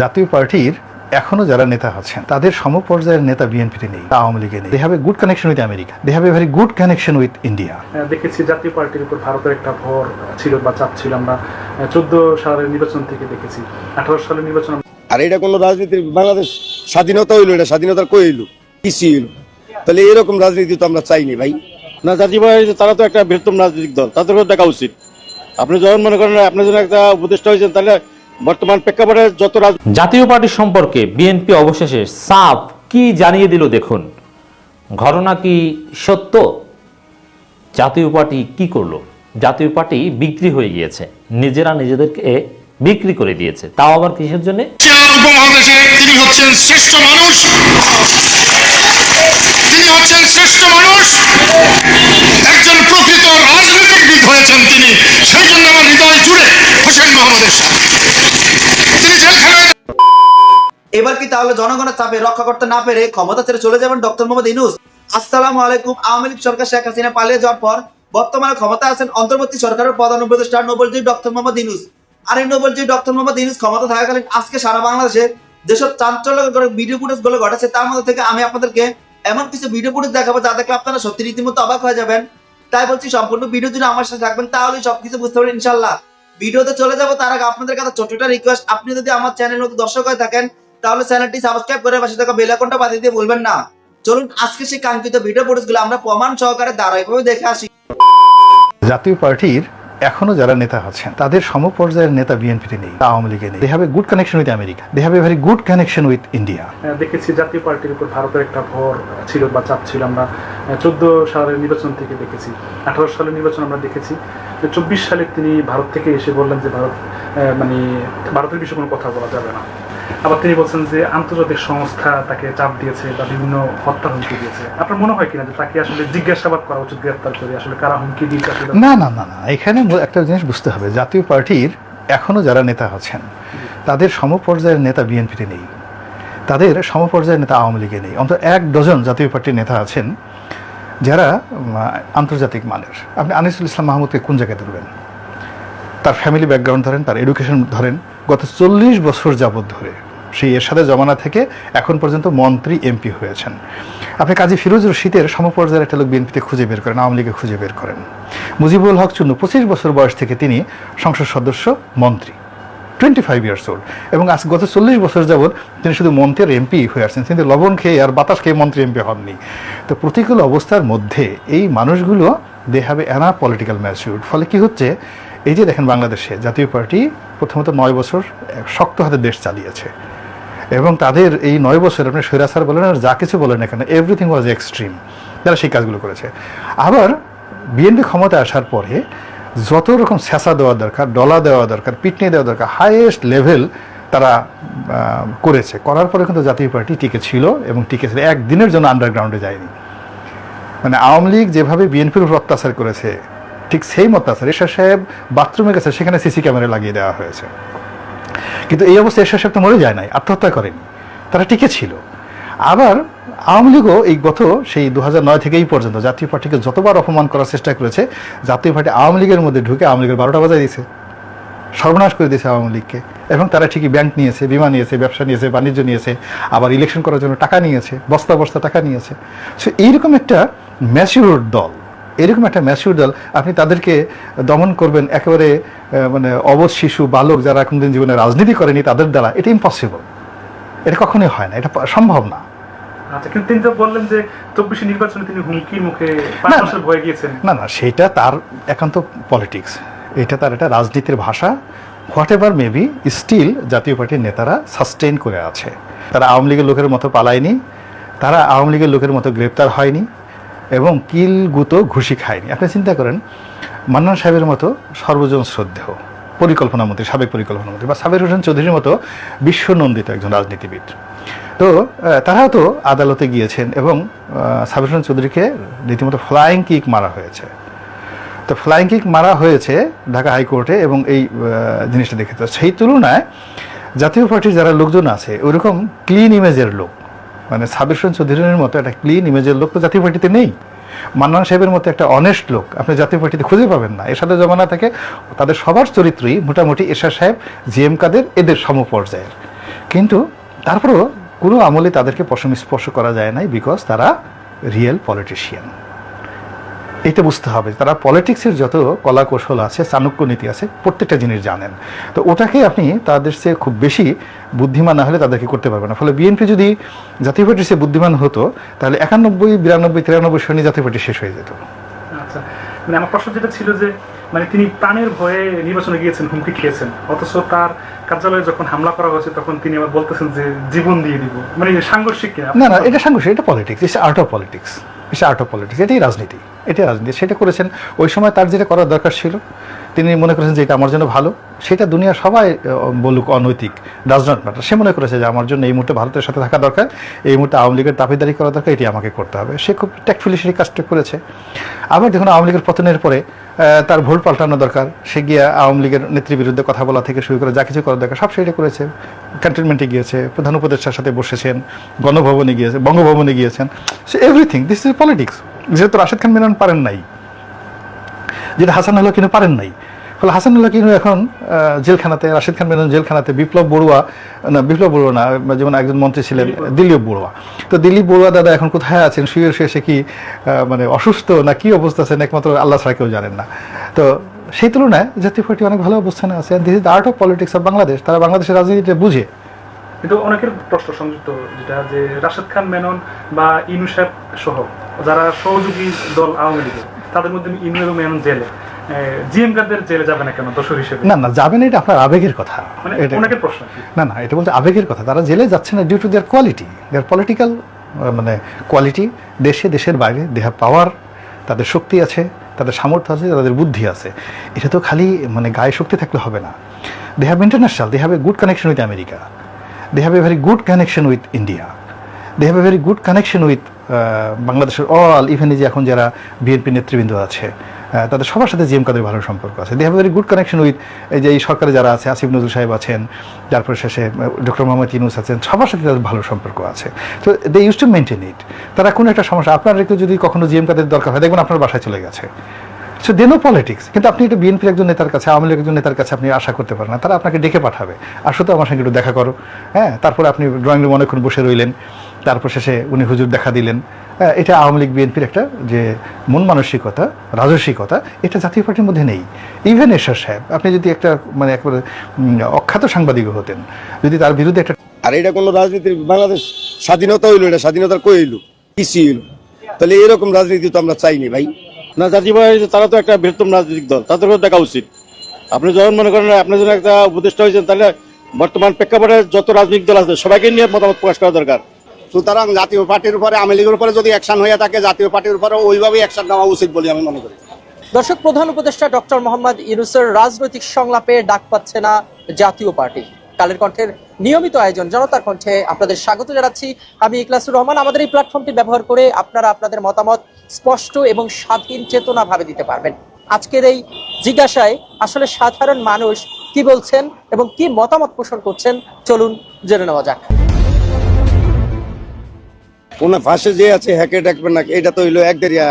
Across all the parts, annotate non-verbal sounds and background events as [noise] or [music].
জাতীয় পার্টির এখনও যারা নেতা আছেন তাদের সমপর্যায়ের নেতা বিএনপিতে নেই আওয়ামী লীগে নেই। They have a good connection with America they have a very good connection with India দেখেছি জাতীয় পার্টির উপর ভারতের একটা ভর ছিল বা চাপ ছিল। আমরা চোদ্দ সালের নির্বাচন থেকে দেখেছি। আঠারো সালের নির্বাচন আর এটা কোনো রাজনীতির বাংলাদেশ স্বাধীনতা হইল এটা স্বাধীনতার কই হইল? কিছু হইল। তাহলে এরকম রাজনীতি তো আমরা চাইনি ভাই। না জাতীয় পার্টি তারা তো একটা বৃহত্তম রাজনৈতিক দল তাদেরকেও দেখা উচিত। আপনি যখন মনে করেন আপনার জন্য একটা উপদেষ্টা হয়েছেন তাহলে বর্তমান প্রেক্ষাপটে যত জাতীয় পার্টি সম্পর্কে বিএনপি অবশেষে সাফ কি জানিয়ে দিল দেখুন। ঘটনা কি সত্য? জাতীয় পার্টি কি করল? জাতীয় পার্টি বিক্রি হয়ে গিয়েছে। নিজেরা নিজেদেরকে বিক্রি করে দিয়েছে। তাও আবার কিসের জন্য? উপমহাদেশে তিনি হচ্ছেন শ্রেষ্ঠ মানুষ তিনি হচ্ছেন শ্রেষ্ঠ মানুষ একজন প্রকৃত রাজনীতিবিদ হয়েছেন তিনি সেই জন্য আমার হৃদয় জুড়ে হোসেন মোহাম্মদ এরশাদ তিনি জেলখানায় এবার কি তাহলে জনগণের চাপে রক্ষা করতে না পেরে ক্ষমতা ছেড়ে চলে যাবেন ডক্টর মোহাম্মদ ইনুস আসসালামু আলাইকুম, আওয়ামী লীগ সরকার শেখ হাসিনা পালিয়ে যাওয়ার পর বর্তমানে ক্ষমতা আছেন অন্তর্বর্তী সরকারের প্রধান উপদেষ্টা নোবেলজি ডক্টর মোহাম্মদ ইনুস আর এই নোবেলজি ডক্টর মোহাম্মদ ইনুস ক্ষমতা থাকাকালীন আজকে সারা বাংলাদেশে যেসব চাঞ্চল্যকর ভিডিও ফুটেজগুলো ঘটেছে, তার মধ্যে থেকে আমি আপনাদেরকে এমন কিছু ভিডিও ফুটেজ দেখাবো যা দেখলে আপনারা সত্যি রীতিমতো অবাক হয়ে যাবেন। তাই বলছি, সম্পূর্ণ ভিডিও জুড়ে আমার সাথে থাকবেন তাহলে সবকিছু বুঝতে পারবেন ইনশাল্লাহ ভিডিওতে চলে যাব, তার আগে আপনাদের কাছে ছোট্ট রিকোয়েস্ট আপনি যদি আমার চ্যানেল নতুন দর্শক হয়ে থাকেন তাহলে চ্যানেলটি সাবস্ক্রাইব করে পাশে থাকা বেল আইকনটা বাজিয়ে দিয়ে বলবেন না। চলুন আজকে সেই কাঙ্ক্ষিত ভিডিও ফুটেজগুলো আমরা প্রমাণ সহকারে ধারাবাহিকভাবে দেখে আসি। জাতীয় পার্টির এখনও যারা নেতা আছেন তাদের সমপর্যায়ের নেতা বিএনপিতে নেই আওয়ামী লীগে নেই। They have a good connection with America they have a very good connection with India দেখেছি জাতীয় পার্টির উপর ভারতের একটা ভর ছিল বা চাপ ছিল। আমরা চোদ্দ সালের নির্বাচন থেকে দেখেছি আঠারো সালের নির্বাচন আমরা দেখেছি। চব্বিশ সালে তিনি ভারত থেকে এসে বললেন যে ভারত আহ, মানে ভারতের বিষয়ে কোনো কথা বলা যাবে না। আবার তিনি বলছেন যে আন্তর্জাতিক সংস্থা তাকে চাপ দিয়েছে বা বিভিন্ন হত্যা হুমকি দিয়েছে। আপনার মনে হয় কিনা যে তাকে আসলে জিজ্ঞাসাবাদ করা উচিত গ্রেপ্তার করে আসলে কারা হুমকি দিয়েছে না না না না। এখানে একটা জিনিস বুঝতে হবে। জাতীয় পার্টির এখনও যারা নেতা আছেন, তাদের সমপর্যায়ের নেতা বিএনপিতে নেই। তাদের সমপর্যায়ের নেতা আওয়ামী লীগে নেই। অন্তত এক ডজন জাতীয় পার্টির নেতা আছেন যারা আন্তর্জাতিক মানের। আপনি আনিসুল ইসলাম মাহমুদকে কোন জায়গায় ধরবেন? তার ফ্যামিলি ব্যাকগ্রাউন্ড ধরেন, তার এডুকেশন ধরেন, গত চল্লিশ বছর যাবৎ ধরে সেই এরশাদের জমানা থেকে এখন পর্যন্ত মন্ত্রী এমপি হয়েছেন। আপনি কাজী ফিরোজ রশিদের সমপর্যায়ের একটা লোক বিএনপিতে খুঁজে বের করেন, আওয়ামী লীগে খুঁজে বের করেন। মুজিবুল হক চুন্নু, পঁচিশ বছর বয়স থেকে তিনি সংসদ সদস্য, মন্ত্রী টোয়েন্টি ফাইভ ইয়ার্স ওল্ড এবং আজ গত চল্লিশ বছর যাবৎ তিনি শুধু মন্ত্রীর এমপি হয়ে আসছেন কিন্তু লবণ খেয়ে আর বাতাস খেয়ে মন্ত্রী এমপি হননি। তো প্রতিকূল অবস্থার মধ্যে এই মানুষগুলো they have any political mature ফলে কি হচ্ছে এই যে দেখেন বাংলাদেশে জাতীয় পার্টি প্রথমত নয় বছর শক্ত হাতে দেশ চালিয়েছে। এবং তাদের এই নয় বছর, আপনি সৈরাসার বলেন আর যা কিছু বলেন এখানে এভরিথিং ওয়াজ এক্সট্রিম তারা সেই কাজগুলো করেছে। আবার বিএনপি ক্ষমতায় আসার পরে যত রকম স্যাঁচা দেওয়া দরকার, ডলা দেওয়া দরকার, পিটনি দেওয়া দরকার হাইয়েস্ট লেভেল তারা করেছে। করার পরে কিন্তু জাতীয় পার্টি টিকে ছিল এবং টিকে ছিল। একদিনের জন্য আন্ডারগ্রাউন্ডে যায়নি। মানে আওয়ামী লীগ যেভাবে বিএনপির উপর অত্যাচার করেছে ঠিক সেই অত্যাচার এরশাদ সাহেব বাথরুমে গেছে, সেখানে সিসি ক্যামেরা লাগিয়ে দেওয়া হয়েছে। কিন্তু এই অবস্থায় এরশাদ সাহেব তো মরে যায় নাই, আত্মহত্যা করেনি। তারা টিকে ছিল। আবার আওয়ামী লীগও এই গত সেই দু নয় থেকে এই পর্যন্ত জাতীয় পার্টিকে যতবার অপমান করার চেষ্টা করেছে, জাতীয় পার্টি আওয়ামী লীগের মধ্যে ঢুকে আওয়ামী লীগের বারোটা বাজায় দিয়েছে। সর্বনাশ করে দিয়েছে আওয়ামী লীগকে। এবং তারা ঠিকই ব্যাংক নিয়েছে, বিমা নিয়েছে, ব্যবসা নিয়েছে, বাণিজ্য নিয়েছে, আবার ইলেকশন করার জন্য টাকা নিয়েছে, বস্তা বস্তা টাকা নিয়েছে। সো এইরকম একটা ম্যাচিউর দল এরকম একটা ম্যাচিউর দল আপনি তাদেরকে দমন করবেন একেবারে মানে অবধ শিশু বালক যারা কোনদিন জীবনে রাজনীতি করেনি তাদের দ্বারা এটা ইম্পসিবল এটা কখনোই হয় না এটা সম্ভব না। আচ্ছা তিনি তো বললেন যে চব্বিশে নির্বাচনে তিনি হুমকির মুখে না, না। বছর ভয়ে গিয়েছেন। না না সেটা তার একান্ত পলিটিক্স এটা তার একটা রাজনীতির ভাষা। হোয়াট এভার মেবি স্টিল জাতীয় পার্টির নেতারা সাস্টেইন করে আছে। তারা আওয়ামী লীগের লোকের মতো পালায়নি। তারা আওয়ামী লীগের লোকের মতো গ্রেপ্তার হয়নি। এবং কিল গুতো ঘুষি খায়নি। আপনি চিন্তা করেন, মান্নান সাহেবের মতো সর্বজন শ্রদ্ধেয়, পরিকল্পনা মন্ত্রী, সাবেক পরিকল্পনা মন্ত্রী, বা সাবের হোসেন চৌধুরীর মতো বিশ্বনন্দিত একজন রাজনীতিবিদ। তো তারাও তো আদালতে গিয়েছেন এবং সাবির হোসেন চৌধুরীকে রীতিমতো ফ্লাইং কিক মারা হয়েছে। তো ফ্লাইং কিক মারা হয়েছে ঢাকা হাইকোর্টে এবং এই জিনিসটা দেখে। তো সেই তুলনায় জাতীয় পার্টির যারা লোকজন আছে ওইরকম ক্লিন ইমেজের লোক মানে সাবির হোসেন চৌধুরীর মতো একটা ক্লিন ইমেজের লোক তো জাতীয় পার্টিতে নেই। মান্নান সাহেবের মতো একটা অনেস্ট লোক আপনি জাতীয় পার্টিতে খুঁজে পাবেন না। এরশাদের জমানা থেকে তাদের সবার চরিত্রই মোটামুটি এরশাদ সাহেব, জি এম কাদের এদের সমপর্যায়ের। কিন্তু তারপরেও কোনো আমলে তাদেরকে পশম স্পর্শ করা যায় নাই বিকজ তারা রিয়েল পলিটিশিয়ান এটা বুঝতে হবে। তারা পলিটিক্সের যত কলা কৌশল আছে চাণক্য নীতি আছে প্রত্যেকটা জিনিস জানেন। তো ওটাকে আপনি তাদের চেয়ে খুব বেশি বুদ্ধিমান না হলে তাদেরকে করতে পারবে না। ফলে বিএনপি যদি জাতীয় পার্টির চেয়ে বুদ্ধিমান হতো তাহলে একানব্বই বিরানব্বই তিরানব্বই সনে জাতীয় পার্টি শেষ হয়ে যেত। আচ্ছা মানে আমার প্রশ্ন যেটা ছিল যে মানে তিনি প্রাণের ভয়ে নির্বাচনে গিয়েছেন হুমকি খেয়েছেন অথচ তার কার্যালয়ে যখন হামলা করা হয়েছে তখন তিনি আবার বলতেছেন যে জীবন দিয়ে দিব। মানে সাংঘর্ষিক না না এটা সাংঘর্ষিক এটা politics it's art of politics it's art of politics এটাই রাজনীতি এটাই রাজনীতি। সেটা করেছেন, ওই সময় তার যেটা করার দরকার ছিল তিনি মনে করেছেন যে এটা আমার জন্য ভালো। সেটা দুনিয়া সবাই বলুক অনৈতিক ডাজ নট ম্যাটার সে মনে করেছে যে আমার জন্য এই মুহূর্তে ভারতের সাথে থাকা দরকার, এই মুহূর্তে আওয়ামী লীগের দাবিদারি করা দরকার, এটি আমাকে করতে হবে। সে খুব ট্যাকফুলি সেই কাজটা করেছে। আবার দেখুন, আওয়ামী লীগের পতনের পরে তার ভোট পাল্টানো দরকার। সে গিয়ে আওয়ামী লীগের নেত্রীর বিরুদ্ধে কথা বলা থেকে শুরু করে যা কিছু করার দরকার, সব সেটা করেছে। ক্যান্টনমেন্টে গিয়েছে, প্রধান উপদেষ্টার সাথে বসেছেন, গণভবনে গিয়েছে, বঙ্গভবনে গিয়েছেন। So everything this is politics যেহেতু রাশেদ খান মেনন পারেন নাই যেটা হাসান হলো কিন্তু পারেন নাই। ফলে হাসানুল্লাহ কিন্তু এখন জেলখানাতে রাশিদ খান মেনন জেলখানাতে বিপ্লব বড়ুয়া না বিপ্লব বড়ুয়া না যেমন একজন মন্ত্রী ছিলেন দিলীপ বড়ুয়া। তো দিলীপ বড়ুয়া দাদা এখন কোথায় আছেন? শুয়ে সে কি মানে অসুস্থ না কি অবস্থা আছেন একমাত্র আল্লাহ ছাড়া কেউ জানেন না। তো সেই তুলনায় জাতীয় পার্টি অনেক ভালো অবস্থানে আছে। This is art of politics of Bangladesh তারা বাংলাদেশের রাজনীতিটা বুঝে। কিন্তু অনেকের প্রশ্ন সংযুক্ত যেটা যে রাশেদ খান মেনন বা ইনু সাহেব সহ যারা সহযোগী দল আওয়ামী লীগের। তাদের মধ্যে ইনু এবং মেনন জেলে জিএম কাদের জেলে যাবে না কেন দোষর হিসেবে? না না যাবেন এটা আপনার আবেগের কথা। মানে এটা প্রশ্ন না না এটা বলতে আবেগের কথা। তারা জেলে যাচ্ছে না due to their quality their political মানে কোয়ালিটি দেশে দেশের বাইরে দে হ্যাভ পাওয়ার তাদের শক্তি আছে তাদের সামর্থ্য আছে তাদের বুদ্ধি আছে। এটা তো খালি মানে গায়ে শক্তি থাকলে হবে না। They have international they have a good connection with America they have a very good connection with India they have a very good connection with বাংলাদেশের অল ইভেন যে এখন যারা বিএনপি নেতৃবৃন্দ আছে আহ, তাদের সবার সাথে জিএম কাদের ভালো সম্পর্ক আছে। They have very good connection with এই যে এই সরকারে যারা আছে আসিফ নজরুল সাহেব আছেন তারপর শেষে ডক্টর মোহাম্মদ ইউনুস আছেন সবার সাথে তাদের ভালো সম্পর্ক আছে। তো they use to maintain it তারা কোনো একটা সমস্যা আপনার একটু যদি কখনো জিএম কাদের দরকার হয় দেখবেন আপনার বাসায় চলে গেছে। সো দে নো পলিটিক্স কিন্তু আপনি এটা বিএনপির একজন নেতার কাছে আওয়ামী লীগের একজন নেতার কাছে আপনি আশা করতে পারেন না। তারা আপনাকে ডেকে পাঠাবে। আসো তো আমার সঙ্গে একটু দেখা করো। হ্যাঁ তারপরে আপনি ড্রয়িং রুম অনেকক্ষণ বসে রইলেন। তারপর শেষে উনি হুজুর দেখা দিলেন। হ্যাঁ, এটা আওয়ামী লীগ বিএনপির একটা যে মন মানসিকতা রাজস্বিকতা এটা জাতীয় পার্টির মধ্যে নেই। ইভেন এরশাদ সাহেব আপনি যদি একটা মানে একবারে অখ্যাত সাংবাদিক হতেন যদি তার বিরুদ্ধে একটা আর এটা কোনো রাজনীতির বাংলাদেশ স্বাধীনতা হইল এটা স্বাধীনতার কই হইল? কিছু হইল। তাহলে এরকম রাজনীতি তো আমরা চাইনি ভাই। না জাতীয় পার্টি তারা তো একটা বৃহত্তম রাজনৈতিক দল তাদেরকেও দেখা উচিত। আপনি যখন মনে করেন আপনার জন্য একটা উপদেষ্টা হয়েছেন তাহলে বর্তমান প্রেক্ষাপটে যত রাজনৈতিক দল আছে সবাইকে নিয়ে মতামত প্রকাশ করা দরকার। সুতরাং জাতীয় পার্টির উপরে, আওয়ামী লীগের উপরে যদি অ্যাকশন হয়ে থাকে, জাতীয় পার্টির উপরে ওইভাবেই অ্যাকশন নেওয়া উচিত বলে আমি মনে করি। দর্শক, প্রধান উপদেষ্টা ডক্টর মোহাম্মদ ইউনুসের রাজনৈতিক সংলাপে ডাক পাচ্ছে না জাতীয় পার্টি। কালের কণ্ঠের নিয়মিত আয়োজন জনতার কণ্ঠে আপনাদের স্বাগত জানাচ্ছি। আমি ইকলাসুর রহমান। আমাদের এই প্ল্যাটফর্মটি ব্যবহার করে আপনারা আপনাদের মতামত স্পষ্ট এবং স্বাধীন চেতনা ভাবে দিতে পারবেন। আজকের এই জিজ্ঞাসায় আসলে সাধারণ মানুষ কি বলছেন এবং কি মতামত পোষণ করছেন? চলুন জেনে নেওয়া যাক। কোন ফাঁসে যে আছে, হ্যাকে ডাকবেন না, এটা তো হইল একদেরিয়া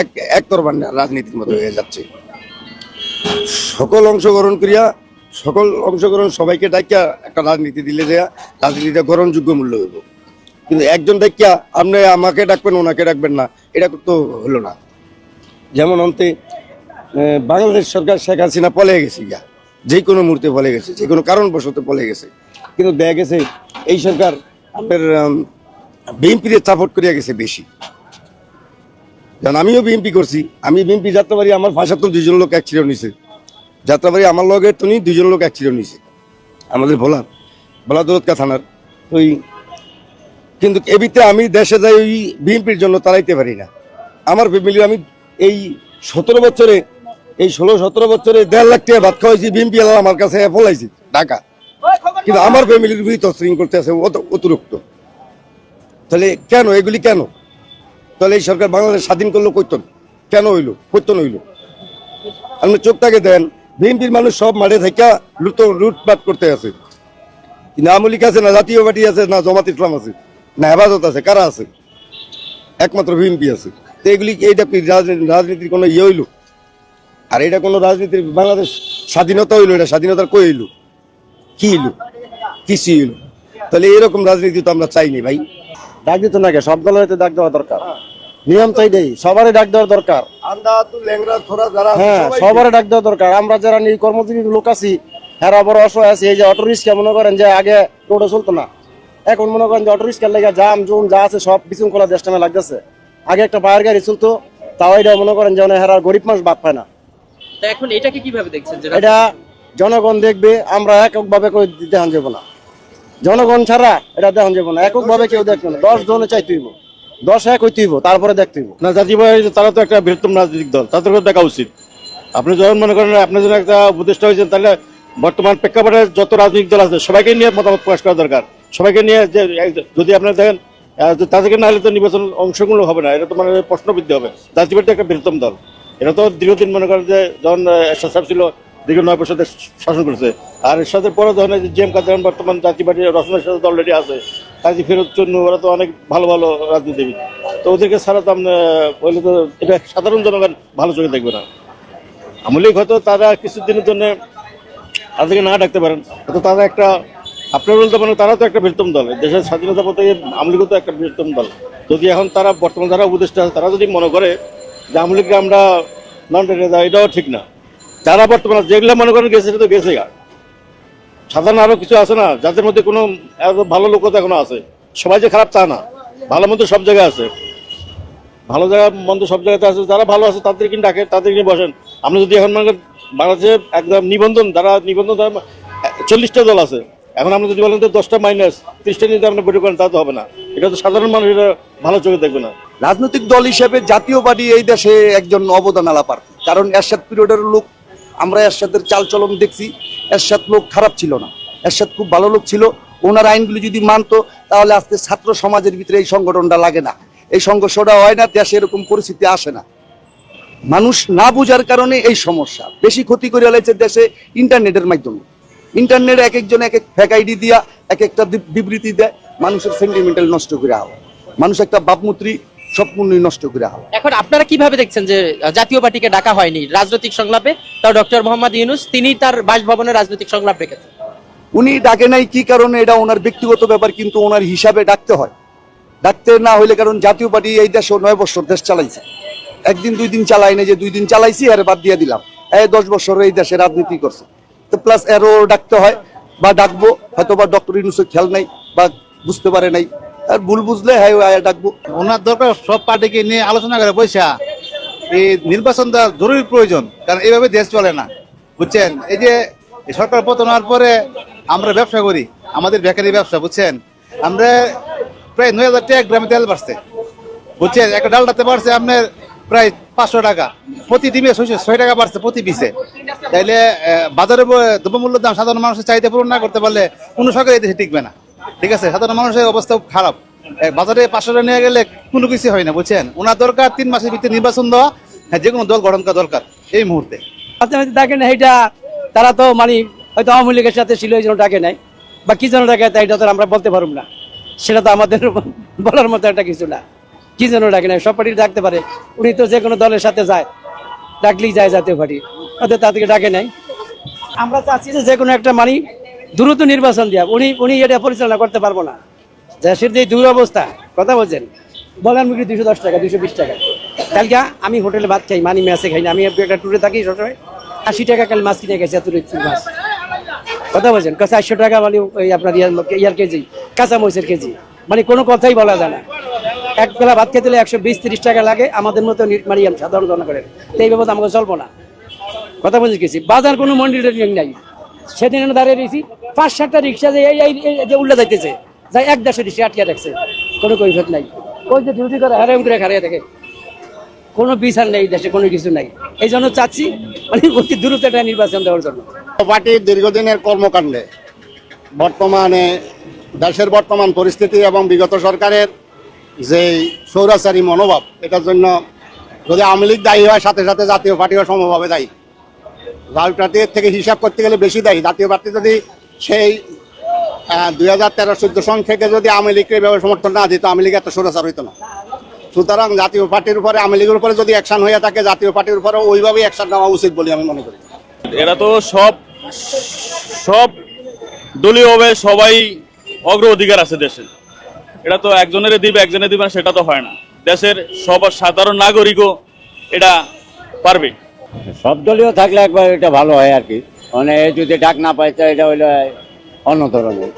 এক একতরফা রাজনীতির মতো হয়ে যাচ্ছে। সকল অংশগ্রহণ করিয়া, সকল অংশগ্রহণ সবাইকে ডাকিয়া একটা রাজনীতি দিলে যে রাজনীতিটা গ্রহণযোগ্য মূল্য হইব। কিন্তু একজন ডাকিয়া, আপনি আমাকে ডাকবেন, ওনাকে ডাকবেন না এটা তো হলো না। যেমন অন্তে বাংলাদেশ সরকার শেখ হাসিনা পলে গেছে গিয়া। যে কোনো মুহূর্তে পলে গেছে, যে কোনো কারণবশত পলে গেছে। কিন্তু দেখা গেছে, এই সরকার আপনার বিএনপির সাপোর্ট করিয়া গেছে বেশি। কারণ আমিও বিএনপি করছি। আমি বিএনপি যাত্রাবাড়ি আমার ভাষা তো দুজন লোক অ্যাক্সিডেন্ট নিছে যাত্রাবাড়ি আমার লগে তুমি দুজন লোক অ্যাক্সিডেন্ট নিছে আমাদের ভোলা ভোলা দৌলতকা থানার। ওই কিন্তু এবিতে আমি দেশে যাই, ওই বিএনপির জন্য তাড়াইতে পারি না। আমার ফ্যামিলি আমি এই সতেরো বছরে, এই ষোলো, সতেরো বছরে দেড় লাখ টাকা ভাত খাওয়াইছি, বিএনপি আমার কাছে ফলাইছি টাকা কিন্তু আমার ফ্যামিলির বিরুদ্ধে করতে আছে, অত- অতিরিক্ত। তাহলে কেন? এগুলি কেন? তাহলে এই সরকার বাংলাদেশ স্বাধীন করল কইতন কেন হইল? কইতন হইল। আপনি চোখটাকে দেন, বিএনপির মানুষ সব মাঠে থেকে লুট লুটপাট করতে আছে। কিন্তু আওয়ামী লীগ আছে না জাতীয় পার্টি আছে না জমাত ইসলাম আছে, না হেফাজত আছে, কারা আছে? একমাত্র বিএনপি আছে। তো এগুলি এইটা কি রাজনীতির কোনো ইয়ে হইল? আর এটা কোনো রাজনীতির বাংলাদেশ স্বাধীনতা হইল, এটা স্বাধীনতার কই হইল? কি হইল? কিছু হইল? তাহলে এরকম রাজনীতি তো আমরা চাইনি ভাই। ডাক দিত নাকি সব দলের ডাক দেওয়া দরকার। নিয়ম তো এটাই সবারই ডাক দেওয়া দরকার। হ্যাঁ সবারই ডাক দেওয়া দরকার। আমরা যারা নিয়ে কর্মজীবী লোক আছি এরা বড় অসহায় আছি এই যে অটো রিক্সা মনে করেন যে আগে টোটো চলতো না। এখন মনে করেন যে অটো রিক্সার লেগে জাম জুম যা আছে সব বিশৃঙ্খলা লাগতেছে। আগে একটা পায়ের গাড়ি চলতো তাও এটা মনে করেন যে হেরা গরিব মানুষ বাদ পায় না। এখন এটাকে কীভাবে দেখছেন এটা জনগণ দেখবে আমরা এককভাবে কেউ দেখান যাব না। জনগণ ছাড়া এটা দেখান যাব না। এককভাবে কেউ দেখবে না। দশ জনে চাই তুইব দশ এক হইতে হইব, তারপরে দেখতে হইব। না জাতীয় তারা তো একটা বৃহত্তম রাজনৈতিক দল। তাদেরকে দেখা উচিত। আপনি যখন মনে করেন, আপনি যখন একটা উপদেষ্টা হয়েছেন তাহলে বর্তমান প্রেক্ষাপটে যত রাজনৈতিক দল আছে, সবাইকে নিয়ে মতামত প্রকাশ করা দরকার। সবাইকে নিয়ে যে যদি আপনারা দেখেন তাদেরকে না হলে তো নির্বাচন অংশগ্রহণ হবে না। এটা তো মানে প্রশ্নবিদ্ধ হবে। জাতীয় একটা বৃহত্তম দল। এটা তো দীর্ঘদিন মনে করেন যে, যখন ছিল দীর্ঘ নয় বছর শাসন করেছে। আর এর সাথে পরে যখন জি এম কাদের বর্তমান জাতীয় পার্টি রচনার সাথে তো অলরেডি আছে, কাজী ফেরত জন্য ওরা তো অনেক ভালো ভালো রাজনীতিবিদ। তো ওদেরকে ছাড়া তো আমরা বলে তো এটা সাধারণ জনগণ ভালো চোখে দেখবে না। আমলিক হয়তো তারা কিছুদিনের জন্য তাদেরকে না ডাকতে পারেন। হয়তো তারা একটা, আপনার বলতে পারেন তারা তো একটা বৃহত্তম দল। দেশের স্বাধীনতা পথে আমলিগও তো একটা বৃহত্তম দল। যদি এখন তারা বর্তমান যারা উপদেষ্টা তারা যদি মনে করে যে আমলিগকে আমরা নন এটাও ঠিক না। যারা বর্তমানে যেগুলো মনে করেন গেছে, সেটা তো গেছে সাধারণ আরও কিছু আছে না? যাদের মধ্যে কোনো ভালো লোক তো এখনও আছে। সবাই যে খারাপ তা না। ভালো মন্দ সব জায়গায় আছে। ভালো জায়গা, মন্দ সব জায়গাতে আছে। যারা ভালো আছে তাদের কিন্তু ডাকে তাদের নিয়ে বসেন। আমরা যদি এখন মনে বাংলাদেশে একদম নিবন্ধন, যারা নিবন্ধন চল্লিশটা দল আছে। এখন আমরা যদি বলেন তো দশটা মাইনাস ত্রিশটা নিয়ে আপনি বৈঠক করেন, তা তো হবে না। এটা তো সাধারণ মানুষ, এটা ভালো চোখে দেখবে না। রাজনৈতিক দল হিসেবে জাতীয় পার্টি এই দেশে একজন অবদান আলাপার কারণ এরশাদ পিরিয়ডের লোক আমরা এরশাদের চালচলন দেখছি। এরশাদ লোক খারাপ ছিল না। এরশাদ খুব ভালো লোক ছিল। ওনার আইনগুলি যদি মানতো, তাহলে আজকে ছাত্র সমাজের ভিতরে এই সংগঠনটা লাগে না। এই সংঘর্ষটা হয় না, দেশে এরকম পরিস্থিতি আসে না। মানুষ না বোঝার কারণে এই সমস্যা। বেশি ক্ষতি করে হয়েছে দেশে ইন্টারনেটের মাধ্যমে। ইন্টারনেট এক একজন এক এক ফ্যাক আইডি দিয়া, এক একটা বিবৃতি দেয়। মানুষের সেন্টিমেন্টাল নষ্ট করে আও। মানুষ একটা বাপমূত্রী স্বপ্নই নষ্ট করে আও এখন আপনারা কীভাবে দেখছেন যে জাতীয় পার্টিকে ডাকা হয়নি? রাজনৈতিক সংলাপে তাও ডক্টর মোহাম্মদ ইউনুস তিনি তার বাসভবনে রাজনৈতিক সংলাপ রেখেছেন। উনি ডাকে নাই কি কারণে এটা ওনার ব্যক্তিগত ব্যাপার কিন্তু ওনার হিসাবে ডাকতে হয়। ডাকতে না হইলে কারণ জাতীয় পার্টি এই দেশে নয় বছর দেশ চালাইছে। একদিন দুই দিন চালাই না যে দুই দিন চালাইছি আর বাদ দিয়ে দিলাম। এই দশ বছর এই দেশে রাজনীতি করছে। তো প্লাস এরও ডাকতে হয় বা ডাকবো হয়তো বা ডক্টর ইউনুসের খেয়াল নাই বা বুঝতে পারে নাই। আর ভুল বুঝলে হ্যাঁ ডাকবো। ওনার দরকার সব পার্টিকে নিয়ে আলোচনা করে, পয়সা। এই নির্বাচন দেওয়া জরুরি প্রয়োজন, কারণ এইভাবে দেশ চলে না। বুঝছেন? এই যে সরকার পতন হওয়ার পরে আমরা ব্যবসা করি, আমাদের বেকারি ব্যবসা, বুঝছেন? আমরা প্রায় নয় হাজার টাকা গ্রামে তেল বাড়ছে। বুঝছেন? একটা ডালটাতে বাড়ছে আপনার প্রায় পাঁচশো টাকা। প্রতি ডিমে ছয়শো, ছয় টাকা বাড়ছে প্রতি পিসে। তাইলে বাজারে দ্রব্যমূল্যের দাম সাধারণ মানুষের চাহিদা পূরণ না করতে পারলে কোনো সরকার এই দেশে টিকবে না। ঠিক আছে? সাধারণ মানুষের অবস্থা খারাপ। বাজারে পাঁচশো টাকা নিয়ে গেলে কোনো কিছু হয় না, বুঝছেন? ওনার দরকার তিন মাসের ভিতরে নির্বাচন দেওয়া হ্যাঁ যে কোনো দল গঠন করা দরকার, এই মুহূর্তে। মাঝে দেখেন এইটা তারা তো মানে হয়তো আওয়ামী লীগের সাথে ছিল, এই জন্য ডাকে নাই। বা কি জন্য ডাকে তাই এটা তো আমরা বলতে পারব না। সেটা তো আমাদের [laughs] বলার মতো একটা কিছু না। কি জন্য ডাকে নাই? সব পার্টি ডাকতে পারে। উনি তো যে কোনো দলের সাথে যায়, ডাকলেই যায় জাতীয় পার্টি। হয়তো তাদেরকে ডাকে নাই। আমরা চাচ্ছি যে কোনো একটা মানে দ্রুত নির্বাচন দিয়া উনি উনি এটা পরিচালনা করতে পারব না। দেশের যে দুরবস্থা কথা বলছেন। বলেন মুখে দুশো দশ টাকা দুশো বিশ টাকা। কালকে আমি হোটেলে ভাত খাই, মানি মেসে খাই না। আমি একটা ট্যুরে থাকি সবসময়। আশি টাকা কাল মাছ কিনে গেছে মাছ। কথা বলছেন? চারশো টাকা মানে ওই আপনার ইয়ার কেজি, কাঁচা মরিচের কেজি। মানে কোনো কথাই বলা যায় না। এক বেলা ভাত খেতে হলে একশো বিশ, তিরিশ টাকা লাগে। আমাদের মতো মানে সাধারণ জনগণের। তো এই বাবদ আমাকে চলবো না। কথা বলছি গেছি বাজার কোনো মন্ডির নাই। সেদিন আমি দাঁড়িয়ে রয়েছি। পাঁচ সাতটা রিক্সা যে এই যে উল্লে যাইতেছে যাই এক দেশে রিক্সা আটকে রাখছে কোনো কৈফত নাই। ওই যে ডিউটি করে হারাম করে হারিয়ে থাকে কোনো বিচার নেই দেশে কোনো কিছু নাই। এই জন্য চাচ্ছি মানে অতি দ্রুত একটা নির্বাচন দেওয়ার জন্য। পার্টির দীর্ঘদিনের কর্মকাণ্ডে বর্তমানে দেশের বর্তমান পরিস্থিতি এবং বিগত সরকারের যে সৌরাচারী মনোভাব এটার জন্য যদি আওয়ামী লীগ দায়ী হয় সাথে সাথে জাতীয় পার্টিও সমভাবে দায়ী। রাহুল পার্টির থেকে হিসাব করতে গেলে বেশি দায়ী। জাতীয় পার্টি যদি সেই দুই হাজার তেরো চোদ্দ সন থেকে যদি আওয়ামী লীগকে এভাবে সমর্থন না দিত, আওয়ামী লীগ এত সৌরাচার হইতো না। সুতরাং জাতীয় পার্টির উপরে, আওয়ামী লীগের উপরে যদি অ্যাকশন হয়ে থাকে, জাতীয় পার্টির উপরে ওইভাবেই অ্যাকশন নেওয়া উচিত বলে আমি মনে করি। এরা তো সব সব দলীয়ভাবে সবাই অগ্র অধিকার আছে দেশে। এটা তো একজনের দিবে একজনের দিবে সেটা তো হয় না। দেশের সবার সাধারণ নাগরিকও এটা পারবে। সব দলীয় থাকলে একবার এটা ভালো হয় আর কি। মানে এ যদি ডাক না পায় এটা হইলে অন্য ধরনের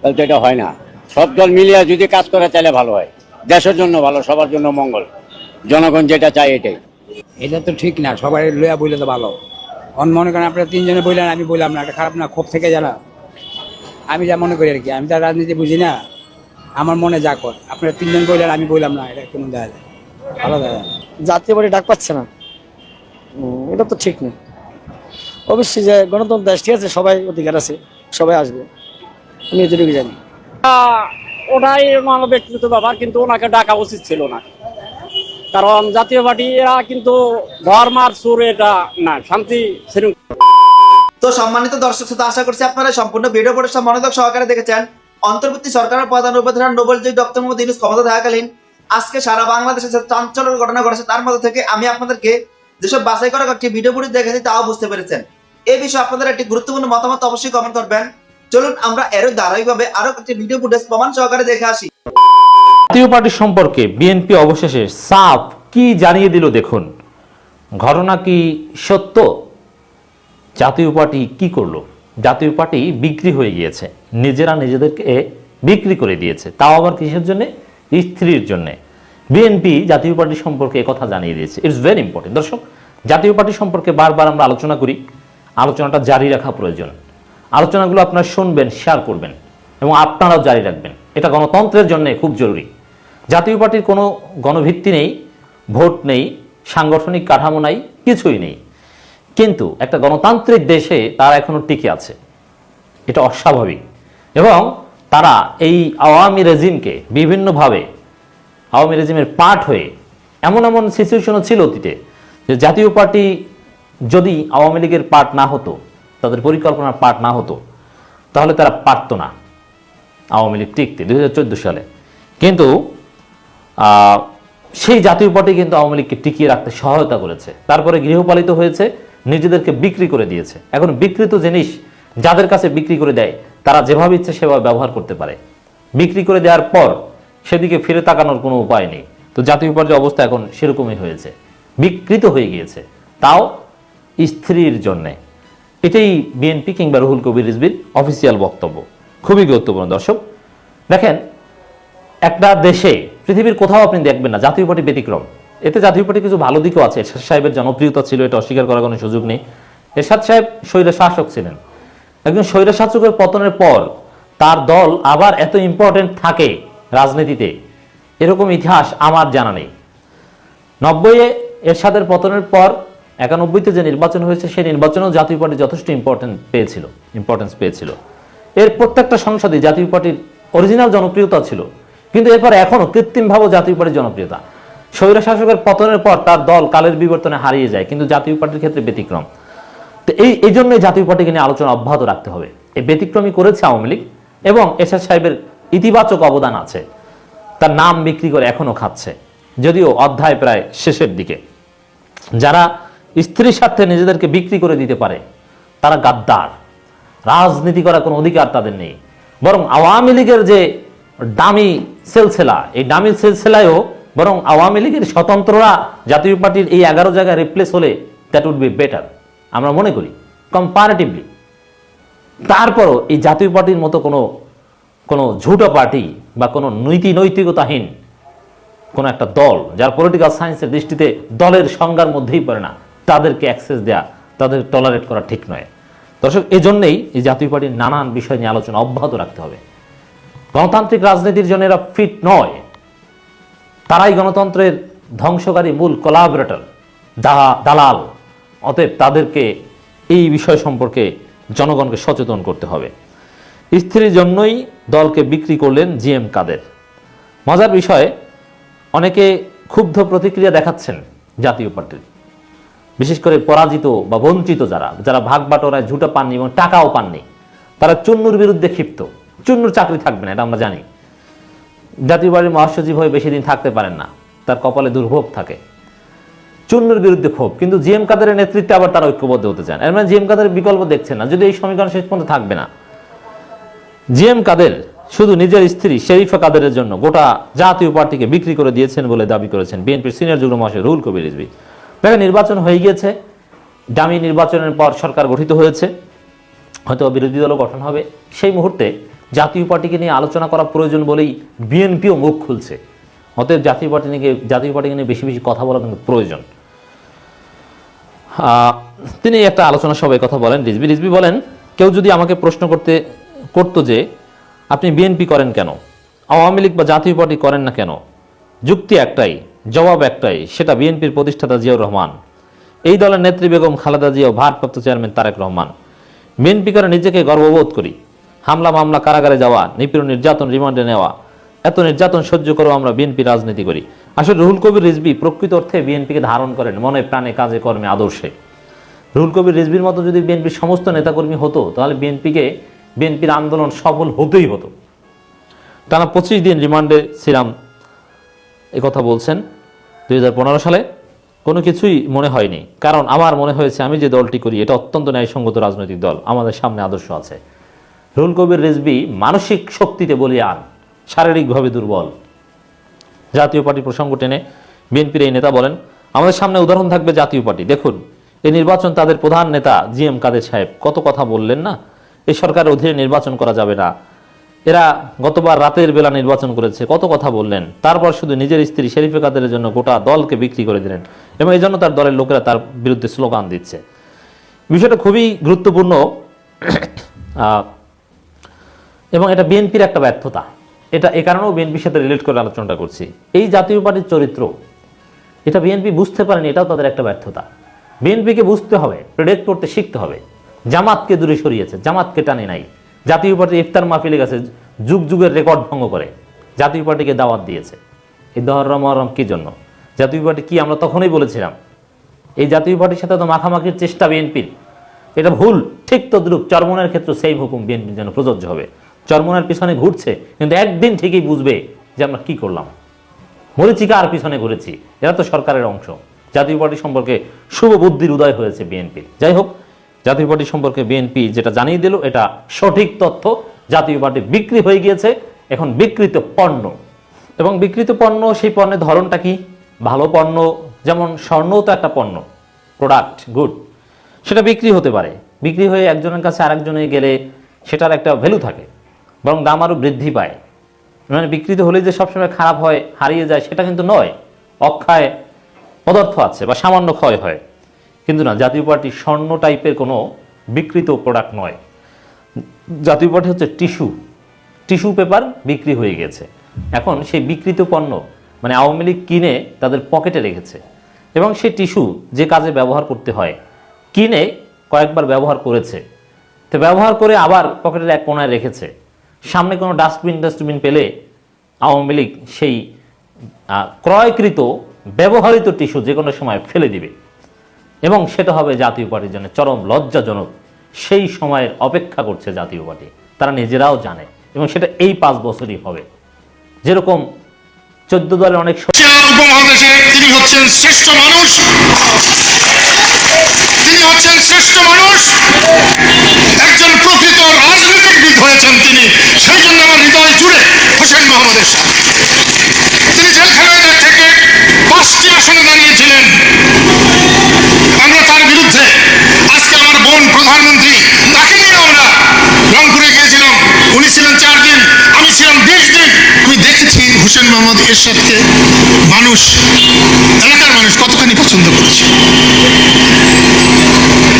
তাহলে তো এটা হয় না। সব দল মিলিয়ে যদি কাজ করে তাহলে ভালো হয়। দেশের জন্য ভালো সবার জন্য মঙ্গল। জনগণ যেটা চায় এটাই। এটা তো ঠিক না সবাই লইয়া বইলে তো ভালো। অন মনে করেন আপনারা তিনজনে বললেন আমি বললাম না এটা খারাপ না ক্ষোভ থেকে জানা আমি যা মনে করি আর কি আমি তো রাজনীতি বুঝি না আমার মনে যা কর। আপনারা তিনজন বললেন আমি বললাম না এটা কেমন দেখা যায়? ভালো দেখা যায়। না। জাতীয় পার্টি ডাক পাচ্ছে না। এটা তো ঠিক না। অবশ্যই যে গণতন্ত্র দেশ ঠিক আছে সবাই অধিকার আছে সবাই আসবে। আমি এটুকু জানি। ওটাই আমার ব্যক্তিগত ব্যাপার কিন্তু ওনাকে ডাকা উচিত ছিল না। কারণ জাতীয় পার্টি এরা কিন্তু ধর্মার সুর এটা না শান্তি তো সম্মানিত দর্শক শ্রোতা আশা করছি আপনারা সম্পূর্ণ ভিডিও পরিশ্রম মনোযোগ সহকারে দেখেছেন। অন্তর্বর্তী সরকারের প্রধান উপপ্রধান নোবেল জয়ী ডক্টর মোহাম্মদ ইউনুস ক্ষমতা থাকাকালীন আজকে সারা বাংলাদেশে যে চাঞ্চল্যের ঘটনা ঘটেছে তার মধ্যে থেকে আমি আপনাদেরকে যেসব বাছাই করা একটি ভিডিও ফুটেজ দেখেছি তাও বুঝতে পেরেছেন। এই বিষয়ে আপনাদের একটি গুরুত্বপূর্ণ মতামত অবশ্যই কমেন্ট করবেন। চলুন আমরা এরও ধারাবাহিকভাবে আরও একটি ভিডিও ফুটেজ প্রমাণ সহকারে দেখে আসি। জাতীয় পার্টি সম্পর্কে বিএনপি অবশেষে সাফ কি জানিয়ে দিল দেখুন। ঘটনা কি সত্য? জাতীয় পার্টি কি করল? জাতীয় পার্টি বিক্রি হয়ে গিয়েছে। নিজেরা নিজেদেরকে বিক্রি করে দিয়েছে। তাও আবার কিসের জন্যে? স্ত্রীর জন্য। বিএনপি জাতীয় পার্টি সম্পর্কে কথা জানিয়ে দিয়েছে। ইটস ভেরি ইম্পর্টেন্ট দর্শক, জাতীয় পার্টি সম্পর্কে বারবার আমরা আলোচনা করি। আলোচনাটা জারি রাখা প্রয়োজন। আলোচনাগুলো আপনারা শুনবেন শেয়ার করবেন এবং আপনারাও জারি রাখবেন। এটা গণতন্ত্রের জন্য খুব জরুরি। জাতীয় পার্টির কোনো গণভিত্তি নেই, ভোট নেই, সাংগঠনিক কাঠামো নাই, কিছুই নেই। কিন্তু একটা গণতান্ত্রিক দেশে তারা এখনও টিকে আছে। এটা অস্বাভাবিক। এবং তারা এই আওয়ামী রেজিমকে বিভিন্নভাবে আওয়ামী রেজিমের পার্ট হয়ে এমন এমন সিচুয়েশনও ছিল অতীতে যে জাতীয় পার্টি যদি আওয়ামী লীগের পার্ট না হতো, তাদের পরিকল্পনার পার্ট না হতো, তাহলে তারা পারতো না আওয়ামী লীগ টিকতে দুই হাজার চোদ্দ সালে। কিন্তু সেই জাতীয় পার্টি কিন্তু আওয়ামী লীগকে টিকিয়ে রাখতে সহায়তা করেছে। তারপরে গৃহপালিত হয়েছে, নিজেদেরকে বিক্রি করে দিয়েছে। এখন বিকৃত জিনিস যাদের কাছে বিক্রি করে দেয়, তারা যেভাবে ইচ্ছে সেভাবে ব্যবহার করতে পারে। বিক্রি করে দেওয়ার পর সেদিকে ফিরে তাকানোর কোনো উপায় নেই। তো জাতীয় পার্টির অবস্থা এখন সেরকমই হয়েছে। বিকৃত হয়ে গিয়েছে। তাও স্ত্রীর জন্যে। এটাই বিএনপি কিংবা রুহুল কবির রিজবির অফিসিয়াল বক্তব্য। খুবই গুরুত্বপূর্ণ। দর্শক, দেখেন, একটা দেশে, পৃথিবীর কোথাও আপনি দেখবেন না, জাতীয় পার্টি ব্যতিক্রম। এতে জাতীয় পার্টি কিছু ভালো দিকও আছে। এরশাদ সাহেবের জনপ্রিয়তা ছিল, এটা অস্বীকার করার কোনো সুযোগ নেই। এরশাদ সাহেব স্বৈর শাসক ছিলেন। একজন স্বৈর শাসকের পতনের পর তার দল আবার এত ইম্পর্টেন্ট থাকে রাজনীতিতে। এরকম ইতিহাস আমার জানা নেই। নব্বইয়ে এরশাদের পতনের পর একানব্বইতে যে নির্বাচন হয়েছে, সেই নির্বাচনেও জাতীয় পার্টি যথেষ্ট ইম্পর্টেন্ট পেয়েছিল ইম্পর্টেন্স পেয়েছিল। এর প্রত্যেকটা সংসদে জাতীয় পার্টির অরিজিনাল জনপ্রিয়তা ছিল। কিন্তু এরপর এখনও কৃত্রিমভাবে জাতীয় পার্টির জনপ্রিয়তা। স্বৈর শাসকের পতনের পর তার দল কালের বিবর্তনে হারিয়ে যায়, কিন্তু জাতীয় পার্টির ক্ষেত্রে ব্যতিক্রম। তো এই এই জন্যই জাতীয় পার্টিকে নিয়ে আলোচনা অব্যাহত রাখতে হবে। এই ব্যতিক্রমী করেছে আওয়ামী লীগ এবং এরশাদ সাহেবের ইতিবাচক অবদান আছে। তার নাম বিক্রি করে এখনও খাচ্ছে, যদিও অধ্যায় প্রায় শেষের দিকে। যারা স্ত্রীর স্বার্থে নিজেদেরকে বিক্রি করে দিতে পারে, তারা গাদ্দার। রাজনীতি করার কোনো অধিকার তাদের নেই। বরং আওয়ামী লীগের যে দামি সেলসেলা, এই দামি সেলসেলায়ও বরং আওয়ামী লীগের স্বতন্ত্ররা জাতীয় পার্টির এই এগারো জায়গায় রিপ্লেস হলে দ্যাট উড বি বেটার আমরা মনে করি কম্পারেটিভলি তারপরও এই জাতীয় পার্টির মতো কোনো কোনো ঝুটো পার্টি বা কোনো নীতি নৈতিকতাহীন কোনো একটা দল, যার পলিটিক্যাল সায়েন্সের দৃষ্টিতে দলের সংজ্ঞার মধ্যেই পড়ে না, তাদেরকে অ্যাক্সেস দেয়া, তাদের টলারেট করা ঠিক নয়। দর্শক এই জন্যেই এই জাতীয় পার্টির নানান বিষয় নিয়ে আলোচনা অব্যাহত রাখতে হবে। গণতান্ত্রিক রাজনীতির জন্য এরা ফিট নয়। তারাই গণতন্ত্রের ধ্বংসকারী মূল কোলাবরেটর দালাল। অতএব তাদেরকে এই বিষয় সম্পর্কে জনগণকে সচেতন করতে হবে। স্ত্রীর জন্যই দলকে বিক্রি করলেন জি এম কাদের। মজার বিষয়, অনেকে ক্ষুব্ধ প্রতিক্রিয়া দেখাচ্ছেন জাতীয় পার্টির। বিশেষ করে পরাজিত বা বঞ্চিত যারা যারা ভাগ বাটোরায় ঝুটা পাননি এবং টাকাও পাননি, তারা চুন্নুর বিরুদ্ধে ক্ষিপ্ত। চুন্নুর চাকরি থাকবে না, এটা আমরা জানি। জাতীয় পার্টির মহাসচিব হয়ে বেশি দিন থাকতে পারেন না, তার কপালে দুর্ভোগ থাকে। চুন্নুর বিরুদ্ধে ক্ষোভ, কিন্তু জিএম কাদের নেতৃত্বে আবার তারা ঐক্যবদ্ধ হতে চান। এর মানে জিএম কাদের বিকল্প দেখছেন না যদি এই সমীকরণ শেষ পর্যন্ত থাকবে না। জিএম কাদের শুধু নিজের স্ত্রী শেরিফা কাদেরের জন্য গোটা জাতীয় পার্টিকে বিক্রি করে দিয়েছেন বলে দাবি করেছেন বিএনপির সিনিয়র যুগ্ম মহাশয় রুহুল কবির রিজভি। দেখেন নির্বাচন হয়ে গিয়েছে ডামি নির্বাচনের পর সরকার গঠিত হয়েছে, হয়তো বিরোধী দলও গঠন হবে। সেই মুহূর্তে জাতীয় পার্টিকে নিয়ে আলোচনা করা প্রয়োজন বলেই বিএনপিও মুখ খুলছে। অতএব জাতীয় পার্টি নিয়ে, জাতীয় পার্টিকে নিয়ে বেশি বেশি কথা বলা কিন্তু প্রয়োজন। তিনি একটা আলোচনা সভায় কথা বলেন রিজবি রিজবি বলেন, কেউ যদি আমাকে প্রশ্ন করতে করতো যে আপনি বিএনপি করেন কেন? আওয়ামী লীগ বা জাতীয় পার্টি করেন না কেন? যুক্তি একটাই, জবাব একটাই, সেটা বিএনপির প্রতিষ্ঠাতা জিয়াউর রহমান। এই দলের নেত্রী বেগম খালেদা জিয়া ভারপ্রাপ্ত চেয়ারম্যান তারেক রহমান। বিএনপি করে নিজেকে গর্ববোধ করি। হামলা, মামলা, কারাগারে যাওয়া, নিপীড়ন, নির্যাতন, রিমান্ডে নেওয়া, এত নির্যাতন সহ্য করেও আমরা বিএনপি রাজনীতি করি। আসলে রুহুল কবির রিজবি প্রকৃত অর্থে বিএনপিকে ধারণ করেন মনে, প্রাণে, কাজে, কর্মে, আদর্শে। রুহুল কবির রিজবির মতো যদি বিএনপির সমস্ত নেতাকর্মী হতো, তাহলে বিএনপিকে বিএনপির আন্দোলন সফল হতেই হতো। টানা পঁচিশ দিন রিমান্ডে ছিলাম কথা বলছেন। দুই হাজার পনেরো সালে কোনো কিছুই মনে হয়নি। কারণ আমার মনে হয়েছে, আমি যে দলটি করি, এটা অত্যন্ত ন্যায়সঙ্গত রাজনৈতিক দল। আমাদের সামনে আদর্শ আছে। রুল কবির রিজবি মানসিক শক্তিতে বলিয়ান, শারীরিকভাবে দুর্বল। জাতীয় পার্টি প্রসঙ্গ টেনে বিএনপির এই নেতা বলেন, আমাদের সামনে উদাহরণ থাকবে জাতীয় পার্টি। দেখুন এই নির্বাচন তাদের প্রধান নেতা জি এম কাদের সাহেব। কত কথা বললেন না? এই সরকারের অধীনে নির্বাচন করা যাবে না। এরা গতবার রাতের বেলা নির্বাচন করেছে, কত কথা বললেন। তারপর শুধু নিজের স্ত্রী শরীফে কাদেরের জন্য গোটা দলকে বিক্রি করে দিলেন এবং এই জন্য তার দলের লোকেরা তার বিরুদ্ধে স্লোগান দিচ্ছে। বিষয়টা খুবই গুরুত্বপূর্ণ। এবং এটা বিএনপির একটা ব্যর্থতা। এটা এ কারণেও বিএনপির সাথে রিলেট করে আলোচনাটা করছি। এই জাতীয় পার্টির চরিত্র, এটা বিএনপি বুঝতে পারেনি, এটাও তাদের একটা ব্যর্থতা। বিএনপিকে বুঝতে হবে প্রেডিক্ট করতে শিখতে হবে। জামাতকে দূরে সরিয়েছে, জামাতকে টানে নাই। জাতীয় পার্টি ইফতার মাহফিলে গেছে, যুগ যুগের রেকর্ড ভঙ্গ করে, জাতীয় পার্টিকে দাওয়াত দিয়েছে। এই দহরম মহরম কি জন্য? জাতীয় পার্টি কি আমরা তখনই বলেছিলাম? এই জাতীয় পার্টির সাথে তো মাখামাখির চেষ্টা বিএনপির। এটা ভুল, ঠিক তদ্রুপ, চরমনের ক্ষেত্রে সেই হুকুম বিএনপির জন্য প্রযোজ্য হবে। চরমনের পিছনে ঘুরছে, কিন্তু একদিন ঠিকই বুঝবে যে আমরা কি করলাম। মরিচিকা আর পিছনে ঘুরেছি? এরা তো সরকারের অংশ। জাতীয় পার্টি সম্পর্কে শুভ বুদ্ধির উদয় হয়েছে বিএনপির। যাই হোক জাতীয় পার্টি সম্পর্কে বিএনপি যেটা জানিয়ে দিল, এটা সঠিক তথ্য। জাতীয় পার্টি বিক্রি হয়ে গিয়েছে, এখন বিকৃত পণ্য। এবং বিকৃত পণ্য, সেই পণ্যের ধরনটা কি? ভালো পণ্য, যেমন স্বর্ণও তো একটা পণ্য প্রোডাক্ট গুড সেটা বিক্রি হতে পারে। বিক্রি হয়ে একজনের কাছে আরেকজনে গেলে সেটার একটা ভ্যালু থাকে, বরং দাম আরও বৃদ্ধি পায়। মানে বিকৃত হলে যে সবসময় খারাপ হয়, হারিয়ে যায়, সেটা কিন্তু নয়, অক্ষয় পদার্থ আছে বা সামান্য ক্ষয় হয়। কিন্তু না, জাতীয় পার্টি স্বর্ণ টাইপের কোনো বিকৃত প্রোডাক্ট নয়। জাতীয় পার্টি হচ্ছে টিস্যু টিস্যু পেপার বিক্রি হয়ে গেছে। এখন সেই বিকৃত পণ্য মানে আওয়ামী লীগ কিনে তাদের পকেটে রেখেছে। এবং সেই টিস্যু যে কাজে ব্যবহার করতে হয়, কিনে কয়েকবার ব্যবহার করেছে। তো ব্যবহার করে আবার পকেটের এক কোনায় রেখেছে। সামনে কোনো ডাস্টবিন ডাস্টবিন পেলে আওয়ামী লীগ সেই ক্রয়কৃত, ব্যবহৃত টিস্যু যে কোনো সময় ফেলে দিবে। এবং সেটা হবে জাতীয় পার্টির জন্য চরম লজ্জাজনক। সেই সময়ের অপেক্ষা করছে জাতীয় পার্টি। তারা নিজেরাও জানে এবং সেটা এই পাঁচ বছরই হবে। যেরকম চোদ্দ দলের অনেক উপমহাদেশে তিনি হচ্ছেন শ্রেষ্ঠ মানুষ, তিনি হচ্ছেন শ্রেষ্ঠ মানুষ, একজন প্রকৃত রাজনীতিবিদ হয়েছেন তিনি, সেই জন্য আমার হৃদয় জুড়ে হোসেন মোহাম্মদের সাথে। তিনি জেলখানায় থেকে পাঁচটি আসনে দাঁড়িয়েছিলেন আমরা তার বিরুদ্ধে বোন প্রধানমন্ত্রী? তাকে নিয়ে আমরা রংপুরে গিয়েছিলাম। উনি ছিলেন চার দিন, আমি ছিলাম বিশ দিন। আমি দেখেছি হুসেন মোহাম্মদ এরশাদকে। মানুষ, এলাকার মানুষ কতখানি পছন্দ করেছে।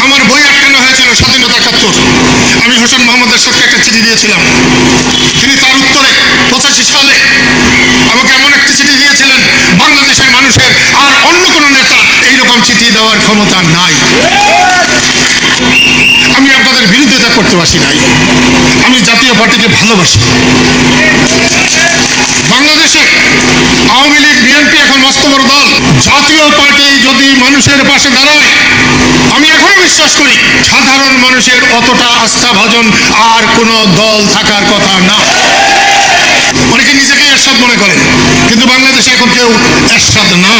আমার বই আটকানো হয়েছিল স্বাধীনতা একাত্তর। আমি হোসেন মোহাম্মদ এরশাদকে একটা চিঠি দিয়েছিলাম। তিনি তার উত্তরে পঁচাশি সালে আমাকে এমন একটি চিঠি দিয়েছিলেন, বাংলাদেশের মানুষের আর অন্য কোনো নেতা এইরকম চিঠি দেওয়ার ক্ষমতা নাই। আমি আপনাদের বিরুদ্ধেতা করতে পারছি নাই। আমি জাতীয় পার্টিকে ভালোবাসি। বাংলাদেশে আওয়ামী লীগ, বিএনপি এখন মস্ত বড় দল। জাতীয় পার্টি যদি মানুষের পাশে দাঁড়ায়, আমি এখনও বিশ্বাস করি সাধারণ মানুষের অতটা আস্থা ভাজন আর কোনো দল থাকার কথা না। অনেকে নিজেকে এরশাদ মনে করেন, কিন্তু বাংলাদেশে এখন কেউ এরশাদ না।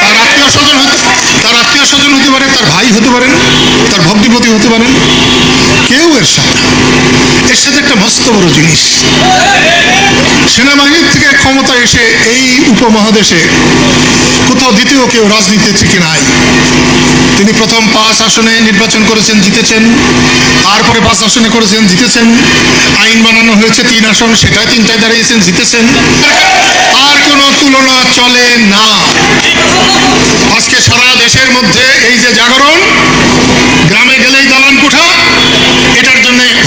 তার আত্মীয় স্বজন হতে তার আত্মীয় স্বজন হতে পারে তার ভাই হতে পারেন, তার ভগ্নিপতি হতে পারেন, কেউ এরশাদ না। এরশাদ একটা মস্ত বড় জিনিস। সেনাবাহিনীর থেকে ক্ষমতা এসে এই উপমহাদেশে কোথাও দ্বিতীয় কেউ রাজনীতি থেকে নাই। তিনি প্রথম পাঁচ আসনে নির্বাচন করেছেন, জিতেছেন। তারপরে পাঁচ আসনে করেছেন, জিতেছেন। আইন বানানো হয়েছে, তিন আসন, সেটাই তিনটায় দাঁড়িয়েছেন, জিতেছেন। আর কোনো তুলনা চলে না। আজকে সারা দেশের মধ্যে এই যে জাগরণ গ্রামে গেলেই দালান কোঠা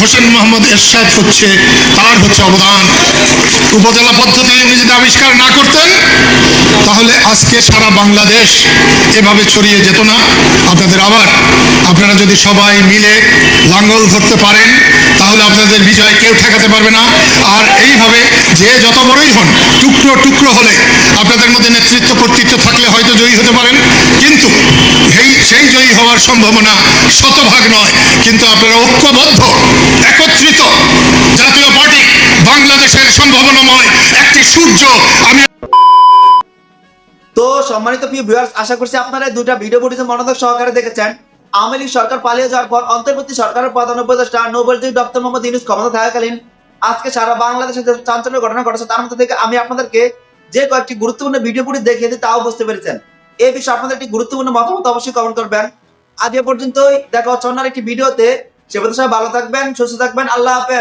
হোসেন মোহাম্মদ এরশাদ হচ্ছে, তার হচ্ছে অবদান। উপজেলা পদ্ধতি উনি যদি আবিষ্কার না করতেন, তাহলে আজকে সারা বাংলাদেশ এভাবে ছড়িয়ে যেত না। আপনাদের আবার, আপনারা যদি সবাই মিলে লাঙ্গল ধরতে পারেন, তাহলে আপনাদের বিজয় কেউ ঠেকাতে পারবে না। আর এইভাবে যে যত বড়ই হন, টুকরো টুকরো হলে আপনাদের মধ্যে নেতৃত্ব কর্তৃত্ব থাকলে হয়তো জয়ী হতে পারেন। কিন্তু এই সেই জয়ী হওয়ার সম্ভাবনা শতভাগ নয়। কিন্তু আপনারা ঐক্যবদ্ধ একত্রিত জাতীয় পার্টি বাংলাদেশের সম্ভাবনাময় একটি সূর্য। আমি তো সম্মানিত প্রিয় ভিউয়ার্স আশা করছি আপনারা দুটা ভিডিও ফুটেজ মনোযোগ সহকারে দেখেছেন। আওয়ামী লীগ সরকার পালিয়ে যাওয়ার পর অন্তর্বর্তী সরকারের প্রধান উপদেষ্টা নোবেল ডক্টর মোহাম্মদ ইউনুস ক্ষমতা থাকাকালীন আজকে সারা বাংলাদেশে যে চাঞ্চল্য ঘটনা ঘটেছে, তার মধ্যে থেকে আমি আপনাদেরকে যে কয়েকটি গুরুত্বপূর্ণ ভিডিও ফুটেজ দেখিয়ে দিই, তাও বুঝতে পেরেছেন। এই বিষয়ে আপনাদের একটি গুরুত্বপূর্ণ মতামত অবশ্যই কমেন্ট করবেন। আজ এ পর্যন্তই, দেখা হচ্ছে অন্য একটি ভিডিওতে সে সাহেব ভালো থাকবেন সুস্থ থাকবেন আল্লাহ হাফেজ।